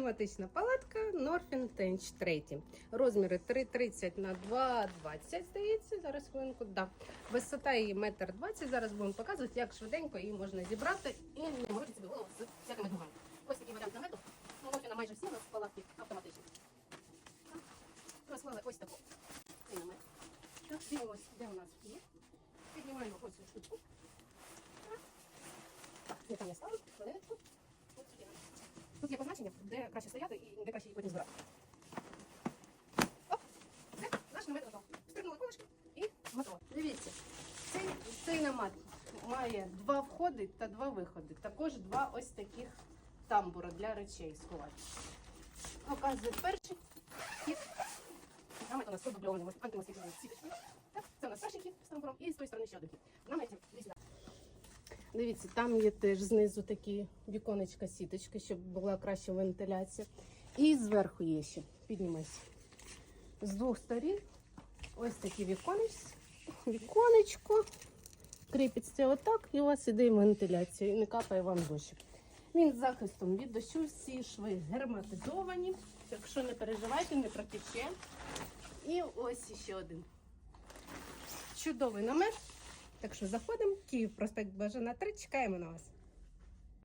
Автоматична палатка Norfin Tench 3. Розміри 3,30 на 2,20, здається. Зараз хвилинку. Да. Висота її 1,20 м. Зараз будемо показувати, як швиденько її можна зібрати і не морочити собі всякими дугами. Ось такий варіант намету. Ну, Norfin майже всі у нас палатки автоматичні. Розклали ось таку. цей намет. Так, дивимось, де у нас є. Піднімаємо ось цю штучку. Так. Не там я ставлю, сюди. Тут є де краще стояти і де краще її потім збирати. Оп, все, наш намет готов. Стрибнули колишки і готово. Дивіться, цей, цей намет має два входи та два виходи. Також два ось таких тамбура для речей сховати. Показує перший хід. Намет у нас продубльований антимоскітною сіточкою. Це у нас перший хід з тамбуром і з тої сторони ще один хід. Сюди. Дивіться, там є теж знизу такі віконечка сіточки, щоб була краща вентиляція. І зверху є ще. Піднімайся. З двох сторін ось такі віконечки. Віконечко. Кріпиться отак, і у вас іде вентиляція, і не капає вам дощик. Він з захистом від дощу, всі шви герметизовані. Якщо не переживайте, не протече. І ось ще один. Чудовий намет. Так що заходимо. Київ проспект Бажана 3. Чекаємо на вас.